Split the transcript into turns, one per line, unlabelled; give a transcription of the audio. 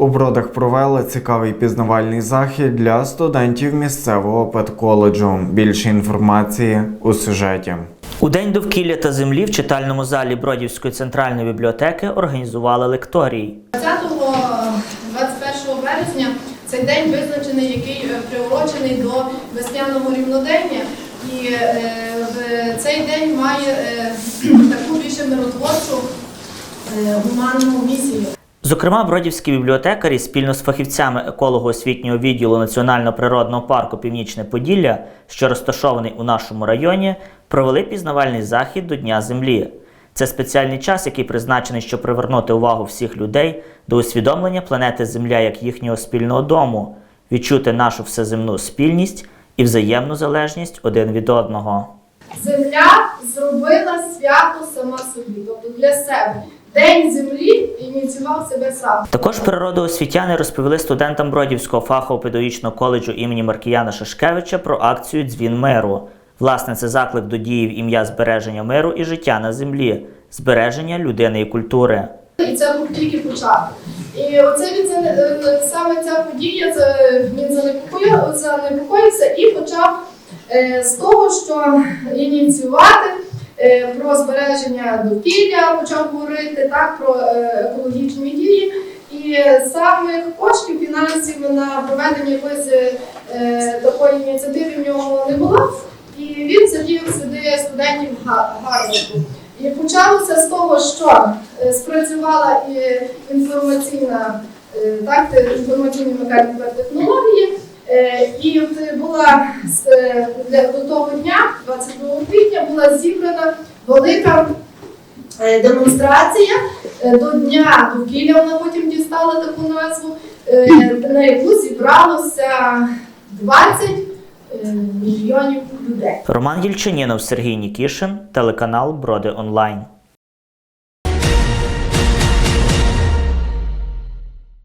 У бродах провели цікавий пізнавальний захід для студентів місцевого педколеджу. Більше інформації у сюжеті.
У День довкілля та землі в читальному залі Бродівської центральної бібліотеки організували лекторій.
20-21 березня цей день визначений, який е, приурочений до весняного рівнодення. І е, в цей день має е, таку більше миротворчу е, гуманну місію.
Зокрема, бродівські бібліотекарі спільно з фахівцями еколого-освітнього відділу Національного природного парку Північне Поділля, що розташований у нашому районі, провели пізнавальний захід до Дня Землі. Це спеціальний час, який призначений, щоб привернути увагу всіх людей до усвідомлення планети Земля як їхнього спільного дому, відчути нашу всеземну спільність і взаємну залежність один від одного.
Земля зробила свято сама собі, тобто для себе. День землі ініціював себе сам.
Також природоосвітяни розповіли студентам Бродівського фахового педагогічного коледжу імені Маркіяна Шашкевича про акцію Дзвін миру. Власне, це заклик до дії в ім'я збереження миру і життя на землі, збереження людини і культури.
І це був тільки початок. І оце він е, саме ця подія, це він занепокоїв- занепокоївся і почав е, з того, що ініціювати про збереження довкілля, почав говорити так про е, екологічні дії. І самих коштів фінансів на проведення якоїсь е, такої ініціативи в нього не було. І він задіяв сюди студентів Га- Гарварду. І почалося з того, що е, спрацювала і інформаційна е, так, інформаційні механіки технології. Е, І от е, була е, до того дня, 22 квітня, була зібрана велика демонстрація до Дня довкілля, вона потім дістала таку назву, на яку зібралося 20 е, мільйонів людей.
Роман Єльчинінов, Сергій Нікішин, телеканал Броди Онлайн.